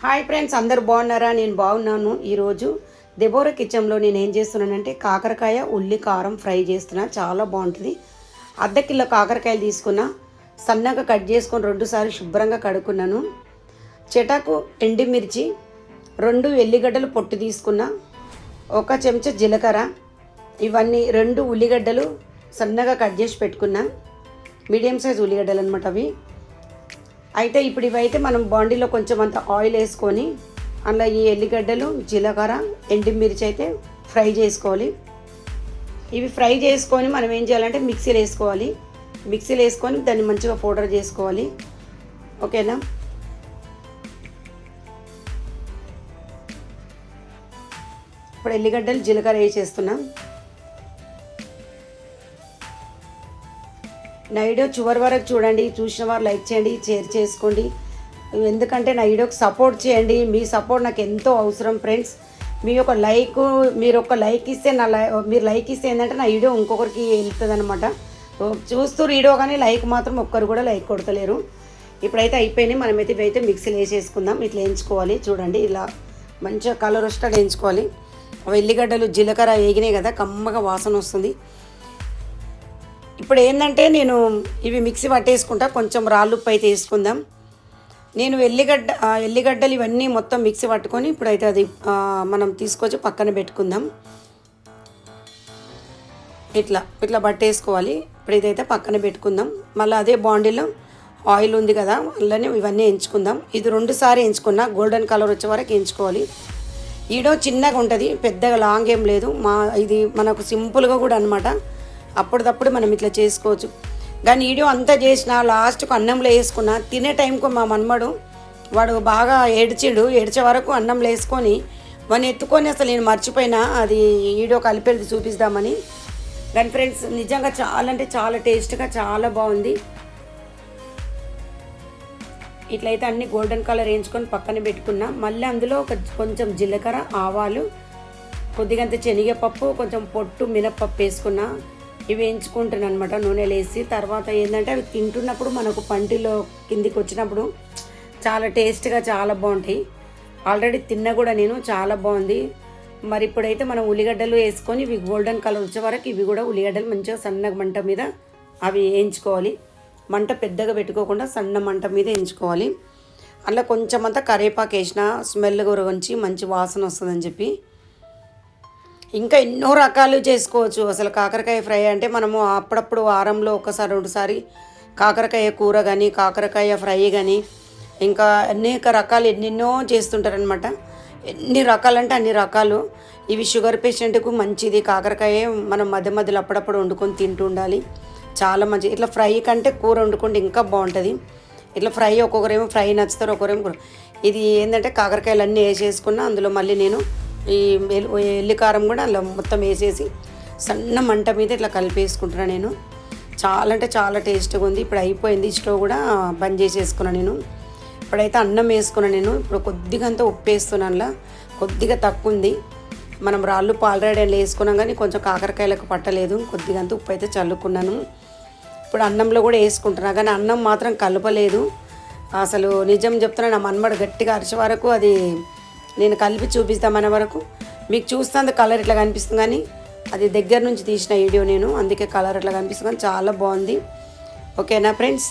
Hi friends అందరు బాగున్నారా? నేను బాగున్నాను. ఈరోజు దెబోరా కిచెన్లో నేను ఏం చేస్తున్నానంటే కాకరకాయ ఉల్లి కారం ఫ్రై చేస్తున్నా. చాలా బాగుంటుంది. అర్ధ కిలో కాకరకాయలు తీసుకున్నా. సన్నగా కట్ చేసుకొని రెండుసార్లు శుభ్రంగా కడుక్కున్నాను. చెటాకు ఎండుమిర్చి రెండు ఎల్లిగడ్డలు పొట్టు తీసుకున్నా. ఒక చెంచా జీలకర్ర ఇవన్నీ రెండు ఉల్లిగడ్డలు సన్నగా కట్ చేసి పెట్టుకున్నా. మీడియం సైజ్ ఉల్లిగడ్డలు అనమాట అవి. అయితే ఇప్పుడు ఇవైతే మనం బాండీలో కొంచెం అంత ఆయిల్ వేసుకొని అందులో ఈ ఎల్లిగడ్డలు జీలకర్ర ఎండుమిర్చి అయితే ఫ్రై చేసుకోవాలి. ఇవి ఫ్రై చేసుకొని మనం ఏం చేయాలంటే మిక్సీలో వేసుకోవాలి. మిక్సీలో వేసుకొని దాన్ని మంచిగా పౌడర్ చేసుకోవాలి. ఓకేనా? ఇప్పుడు ఎల్లిగడ్డలు జీలకర్ర వేసేస్తున్నాం. నా వీడియో చివరి వరకు చూడండి చూసిన వారు లైక్ చేయండి షేర్ చేసుకోండి. ఎందుకంటే నా వీడియోకి సపోర్ట్ చేయండి. మీ సపోర్ట్ నాకు ఎంతో అవసరం ఫ్రెండ్స్. మీ యొక్క లైక్ మీరు ఒక లైక్ ఇస్తే నా లై మీరు లైక్ ఇస్తే ఏంటంటే నా వీడియో ఇంకొకరికి వెళ్తుంది అనమాట చూస్తూ వీడియో కానీ లైక్ మాత్రం ఒక్కరు కూడా లైక్ కొడతలేరు. ఇప్పుడైతే అయిపోయినాయి మనమైతే ఇవైతే మిక్సీలో వేసేసుకుందాం ఇట్లా వేయించుకోవాలి. చూడండి ఇలా మంచిగా కలర్ వస్తాడు వేయించుకోవాలి. వెల్లిగడ్డలు జీలకర్ర వేగినాయి కదా కమ్మగా వాసన వస్తుంది. ఇప్పుడు ఏంటంటే నేను ఇవి మిక్సీ పట్టేసుకుంటా కొంచెం రాళ్ళు ఉప్పు అయితే వేసుకుందాం నేను ఎల్లిగడ్డ ఎల్లిగడ్డలు ఇవన్నీ మొత్తం మిక్సీ పట్టుకొని ఇప్పుడైతే అది మనం తీసుకొచ్చి పక్కన పెట్టుకుందాం. ఇట్లా ఇట్లా పట్టేసుకోవాలి. ఇప్పుడు ఇదైతే పక్కన పెట్టుకుందాం. మళ్ళీ అదే బాండీలో ఆయిల్ ఉంది కదా అందులోనే ఇవన్నీ ఎంచుకుందాం. ఇది రెండుసారి ఎంచుకున్నా గోల్డెన్ కలర్ వచ్చే వరకు ఎంచుకోవాలి. ఈడో చిన్నగా ఉంటుంది పెద్దగా లాంగ్ ఏం లేదు. మా ఇది మనకు సింపుల్గా కూడా అనమాట అప్పటిదప్పుడు మనం ఇట్లా చేసుకోవచ్చు. కానీ వీడియో అంతా చేసిన లాస్ట్కు అన్నంలో వేసుకున్న తినే టైంకు మా మన్మడు వాడు బాగా ఏడ్చిండు. ఏడ్చే వరకు అన్నంలో వేసుకొని వాడిని ఎత్తుకొని అసలు నేను మర్చిపోయినా. అది వీడియో కలిపేది చూపిద్దామని. కానీ ఫ్రెండ్స్ నిజంగా చాలా అంటే చాలా టేస్ట్గా చాలా బాగుంది. ఇట్లయితే అన్ని గోల్డెన్ కలర్ వేయించుకొని పక్కన పెట్టుకున్నా. మళ్ళీ అందులో ఒక కొంచెం జీలకర్ర ఆవాలు కొద్దిగంత శనగపప్పు కొంచెం పొట్టు మినప్పప్పు వేసుకున్నా. ఇవి వేయించుకుంటాను అనమాట నూనెలు వేసి తర్వాత ఏంటంటే అవి తింటున్నప్పుడు మనకు పంటిలో కిందికి వచ్చినప్పుడు చాలా టేస్ట్గా చాలా బాగుంటాయి. ఆల్రెడీ తిన్న కూడా నేను చాలా బాగుంది. మరి ఇప్పుడైతే మనం ఉల్లిగడ్డలు వేసుకొని ఇవి గోల్డెన్ కలర్ వచ్చే వరకు ఇవి కూడా ఉల్లిగడ్డలు మంచిగా సన్న మంట మీద అవి వేయించుకోవాలి. మంట పెద్దగా పెట్టుకోకుండా సన్న మంట మీద వేయించుకోవాలి. అలా కొంచెం అంతా కరివేపాకు వేసిన స్మెల్ గురించి మంచి వాసన వస్తుందని చెప్పి ఇంకా ఎన్నో రకాలు చేసుకోవచ్చు. అసలు కాకరకాయ ఫ్రై అంటే మనము అప్పుడప్పుడు వారంలో ఒకసారి రెండుసారి కాకరకాయ కూర కానీ కాకరకాయ ఫ్రై కానీ ఇంకా అనేక రకాలు ఎన్నెన్నో చేస్తుంటారనమాట ఎన్ని రకాలంటే అన్ని రకాలు. ఇవి షుగర్ పేషెంట్కు మంచిది. కాకరకాయ మనం మధ్య మధ్యలో అప్పుడప్పుడు వండుకొని తింటూ ఉండాలి. చాలా మంచిది ఇట్లా ఫ్రై కంటే కూర వండుకుంటే ఇంకా బాగుంటుంది. ఇట్లా ఫ్రై ఒక్కొక్కరేమో ఫ్రై నచ్చుతారు ఒక్కొక్కరేమో కూర. ఇది ఏంటంటే కాకరకాయలు అన్నీ వేసేసుకున్నా అందులో మళ్ళీ నేను ఈ ఎల్లికారం కూడా అలా మొత్తం వేసేసి సన్న మంట మీద ఇట్లా కలిపేసుకుంటున్నాను నేను. చాలా అంటే చాలా టేస్ట్గా ఉంది. ఇప్పుడు అయిపోయింది. స్టవ్ కూడా బంద్ చేసేసుకున్నాను నేను. ఇప్పుడైతే అన్నం వేసుకున్నాను నేను. ఇప్పుడు కొద్దిగా అంతా ఉప్పు వేస్తున్నానులా కొద్దిగా తక్కువ ఉంది. మనం రాళ్ళు ఆల్రెడీ వేసుకున్నాం కానీ కొంచెం కాకరకాయలకు పట్టలేదు. కొద్దిగా అంతా ఉప్పు అయితే చల్లుకున్నాను. ఇప్పుడు అన్నంలో కూడా వేసుకుంటున్నా కానీ అన్నం మాత్రం కలపలేదు. అసలు నిజం చెప్తున్నా నా మన్మడు గట్టిగా అరిచే వరకు అది నేను కలిపి చూపిస్తామనే వరకు. మీకు చూస్తే కలర్ ఇట్లా కనిపిస్తుంది కానీ అది దగ్గర నుంచి తీసిన వీడియో నేను. అందుకే కలర్ ఇట్లా కనిపిస్తుంది కానీ చాలా బాగుంది. ఓకేనా ఫ్రెండ్స్?